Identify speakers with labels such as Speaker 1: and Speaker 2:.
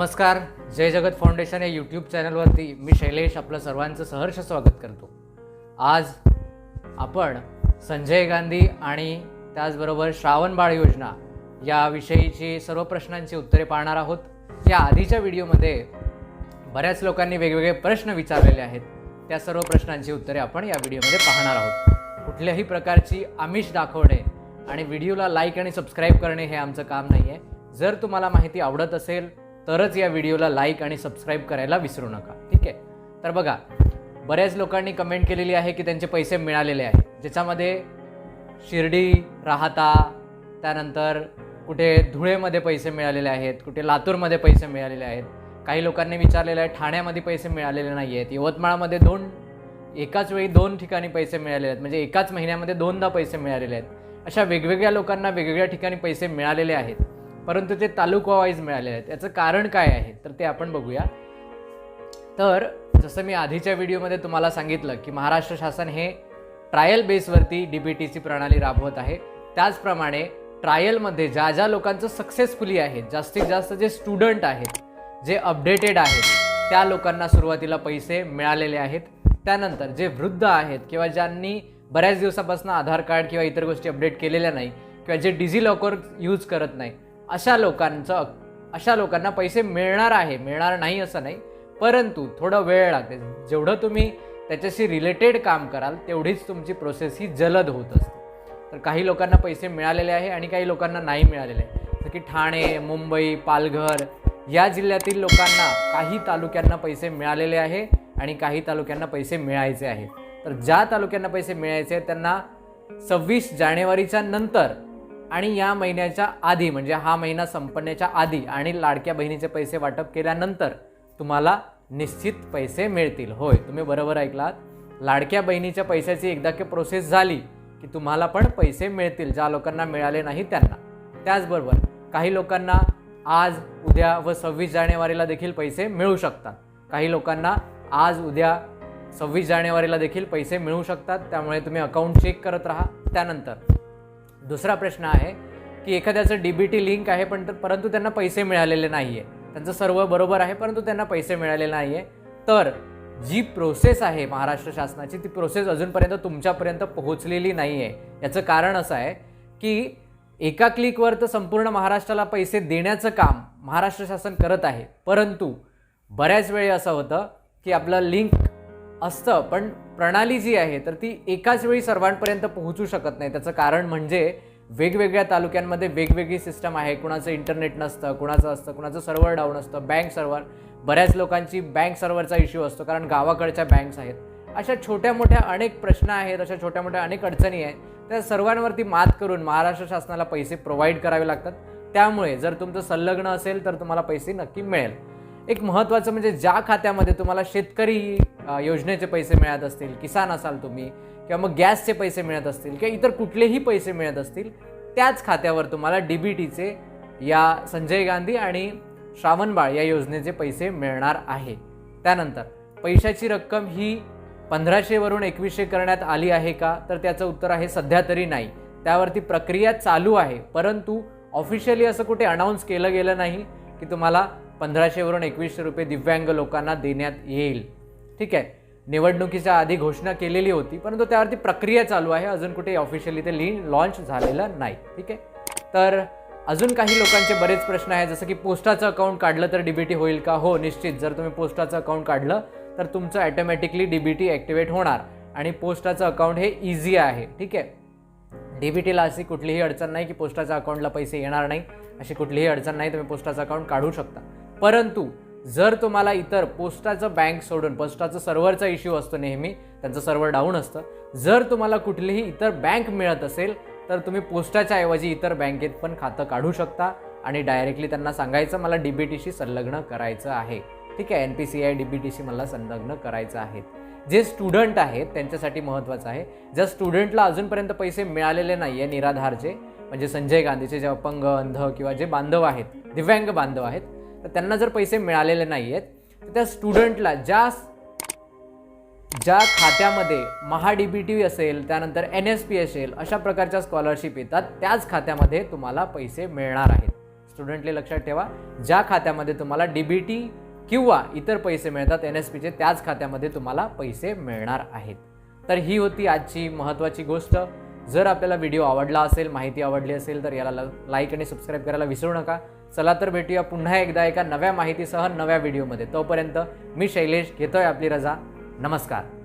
Speaker 1: नमस्कार जय जगत फाउंडेशन या यूट्यूब चॅनलवरती मी शैलेश आपलं सर्वांचं सहर्ष स्वागत करतो. आज आपण संजय गांधी आणि त्याचबरोबर श्रावण बाळ योजना याविषयीची सर्व प्रश्नांची उत्तरे पाहणार आहोत. या आधीच्या व्हिडिओमध्ये बऱ्याच लोकांनी वेगवेगळे प्रश्न विचारलेले आहेत. त्या सर्व प्रश्नांची उत्तरे आपण या व्हिडिओमध्ये पाहणार आहोत. कुठल्याही प्रकारची आमिष दाखवणे आणि व्हिडिओला लाईक आणि सबस्क्राईब करणे हे आमचं काम नाही आहे जर तुम्हाला माहिती आवडत असेल तरच या व्हिडिओला लाईक आणि सबस्क्राईब करायला विसरू नका. ठीक आहे? तर बघा बऱ्याच लोकांनी कमेंट केलेली आहे की त्यांचे पैसे मिळालेले आहे. ज्याच्यामध्ये शिर्डी राहता त्यानंतर कुठे धुळेमध्ये पैसे मिळालेले आहेत कुठे लातूरमध्ये पैसे मिळालेले आहेत. काही लोकांनी विचारलेलं आहे ठाण्यामध्ये पैसे मिळालेले नाही आहेत. यवतमाळमध्ये दोन एकाच वेळी दोन ठिकाणी पैसे मिळालेले आहेत. म्हणजे एकाच महिन्यामध्ये दोनदा पैसे मिळालेले आहेत. अशा वेगवेगळ्या लोकांना वेगवेगळ्या ठिकाणी पैसे मिळालेले आहेत. परंतु ते तालुका वाईज मिळालेले आहेत. याचं कारण काय आहे तर ते आपण बघूया. तर जसं मी आधीच्या व्हिडिओमध्ये तुम्हाला सांगितलं की महाराष्ट्र शासन हे ट्रायल बेसवरती डी बी टीची प्रणाली राबवत आहे. त्याचप्रमाणे ट्रायलमध्ये ज्या ज्या लोकांचं सक्सेसफुली आहे जास्तीत जास्त जे स्टुडंट आहेत जे अपडेटेड आहेत त्या लोकांना सुरुवातीला पैसे मिळालेले आहेत. त्यानंतर जे वृद्ध आहेत किंवा ज्यांनी बऱ्याच दिवसापासून आधार कार्ड किंवा इतर गोष्टी अपडेट केलेल्या नाही किंवा जे डिझी लॉकर यूज करत नाही अशा लोकांचं अशा लोकांना पैसे मिळणार आहे मिळणार नाही असं नाही. परंतु थोडं वेळ लागते. जेवढं तुम्ही त्याच्याशी रिलेटेड काम कराल तेवढीच तुमची प्रोसेस ही जलद होत असते. तर काही लोकांना पैसे मिळालेले आहे आणि काही लोकांना नाही मिळालेले आहे. जसं की ठाणे मुंबई पालघर या जिल्ह्यातील लोकांना काही तालुक्यांना पैसे मिळालेले आहे आणि काही तालुक्यांना पैसे मिळायचे आहे. तर ज्या तालुक्यांना पैसे मिळायचे आहेत त्यांना सव्वीस जानेवारीच्या नंतर आणि या महिन्याच्या आधी म्हणजे हा महिना संपण्याच्या आधी आणि लाडक्या बहिणीचे पैसे वाटप केल्यानंतर तुम्हाला निश्चित पैसे मिळतील. होय तुम्ही बरोबर ऐकलात. लाडक्या बहिणीच्या पैशाची एकदा की प्रोसेस झाली की तुम्हाला पण पैसे मिळतील ज्या लोकांना मिळाले नाही त्यांना. त्याचबरोबर काही लोकांना आज उद्या व सव्वीस जानेवारीला देखील पैसे मिळू शकतात. काही लोकांना आज उद्या सव्वीस जानेवारीला देखील पैसे मिळू शकतात. त्यामुळे तुम्ही अकाउंट चेक करत राहा. त्यानंतर दुसरा प्रश्न आहे की एखाद्याचं डी बी टी लिंक आहे पण परंतु त्यांना पैसे मिळालेले नाही आहे त्यांचं सर्व बरोबर आहे परंतु त्यांना पैसे मिळालेले नाही आहे तर जी प्रोसेस आहे महाराष्ट्र शासनाची ती प्रोसेस अजूनपर्यंत तुमच्यापर्यंत पोहोचलेली नाही आहे याचं कारण असं आहे की एका क्लिकवर तर संपूर्ण महाराष्ट्राला पैसे देण्याचं काम महाराष्ट्र शासन करत आहे. परंतु बऱ्याच वेळी असं होतं की आपलं लिंक असतं पण प्रणाली जी आहे तर ती एकाच वेळी सर्वांपर्यंत पोहोचू शकत नाही. त्याचं कारण म्हणजे वेगवेगळ्या तालुक्यांमध्ये वेगवेगळी सिस्टम आहे. कुणाचं इंटरनेट नसतं कुणाचं असतं कुणाचं सर्व्हर डाऊन असतं बँक सर्व्हर बऱ्याच लोकांची बँक सर्व्हरचा इश्यू असतो कारण गावाकडच्या बँक्स आहेत. अशा छोट्या मोठ्या अनेक प्रश्न आहेत अशा छोट्या मोठ्या अनेक अडचणी आहेत. त्या सर्वांवरती मात करून महाराष्ट्र शासनाला पैसे प्रोव्हाइड करावे लागतात. त्यामुळे जर तुमचं संलग्न असेल तर तुम्हाला पैसे नक्की मिळेल. एक महत्त्वाचं म्हणजे ज्या खात्यामध्ये तुम्हाला शेतकरी योजनेचे पैसे मिळत असतील किसान असाल तुम्ही किंवा मग गॅसचे पैसे मिळत असतील किंवा इतर कुठलेही पैसे मिळत असतील त्याच खात्यावर तुम्हाला डी बी टीचे या संजय गांधी आणि श्रावणबाळ या योजनेचे पैसे मिळणार आहे. त्यानंतर पैशाची रक्कम ही पंधराशेवरून एकवीसशे करण्यात आली आहे का? तर त्याचं उत्तर आहे सध्या तरी नाही. त्यावरती प्रक्रिया चालू आहे परंतु ऑफिशियली असं कुठे अनाऊन्स केलं गेलं नाही की तुम्हाला पंधराशेवरून एकवीसशे रुपये दिव्यांग लोकांना देण्यात येईल. ठीक आहे. निवडणुकीच्या आधी घोषणा केलेली होती परंतु त्यावरती प्रक्रिया चालू आहे. अजून कुठे ऑफिशियली ते ली लॉन्च झालेलं नाही. ठीक आहे. तर अजून काही लोकांचे बरेच प्रश्न आहेत. जसं की पोस्टाचं अकाउंट काढलं तर डीबीटी होईल का? हो निश्चित. जर तुम्ही पोस्टाचं अकाउंट काढलं तर तुमचं ॲटोमॅटिकली डीबीटी ॲक्टिवेट होणार. आणि पोस्टाचं अकाउंट हे इझी आहे. ठीक आहे. डीबीटीला अशी कुठलीही अडचण नाही की पोस्टाच्या अकाउंटला पैसे येणार नाही. अशी कुठलीही अडचण नाही तुम्ही पोस्टाचं अकाउंट काढू शकता. परंतु जर तुम्हाला इतर पोस्टाचं बँक सोडून पोस्टाचं सर्व्हरचा इश्यू असतो नेहमी त्यांचं सर्व्हर डाऊन असतं जर तुम्हाला कुठलीही इतर बँक मिळत असेल तर तुम्ही पोस्टाच्या ऐवजी इतर बँकेत पण खातं काढू शकता आणि डायरेक्टली त्यांना सांगायचं मला डी बी टीशी संलग्न करायचं आहे. ठीक आहे N P C I D B टीशी मला संलग्न करायचं आहे जे स्टुडंट आहेत त्यांच्यासाठी महत्त्वाचं आहे. ज्या स्टुडंटला अजूनपर्यंत पैसे मिळालेले नाही आहे निराधारचे म्हणजे संजय गांधीचे जे अपंग अंध किंवा जे बांधव आहेत दिव्यांग बांधव आहेत तर त्यांना जर पैसे मिळालेले नाही आहेत तर त्या स्टुडंटला ज्या ज्या खात्यामध्ये महा डी बी टी असेल त्यानंतर एन एस पी असेल अशा प्रकारच्या स्कॉलरशिप येतात त्याच खात्यामध्ये तुम्हाला पैसे मिळणार आहेत. स्टुडंटले लक्षात ठेवा ज्या खात्यामध्ये तुम्हाला डी बी टी किंवा इतर पैसे मिळतात एन एस पीचे त्याच खात्यामध्ये तुम्हाला पैसे मिळणार आहेत. तर ही होती आजची महत्त्वाची गोष्ट. जर आपल्याला व्हिडिओ आवडला असेल माहिती आवडली असेल तर याला लाईक आणि सबस्क्राईब करायला विसरू नका. चला तर भेटूया पुन्हा एकदा एका नव्या माहितीसह नव्या व्हिडिओमध्ये तोपर्यंत मी शैलेश घेतोय आपली रजा. नमस्कार.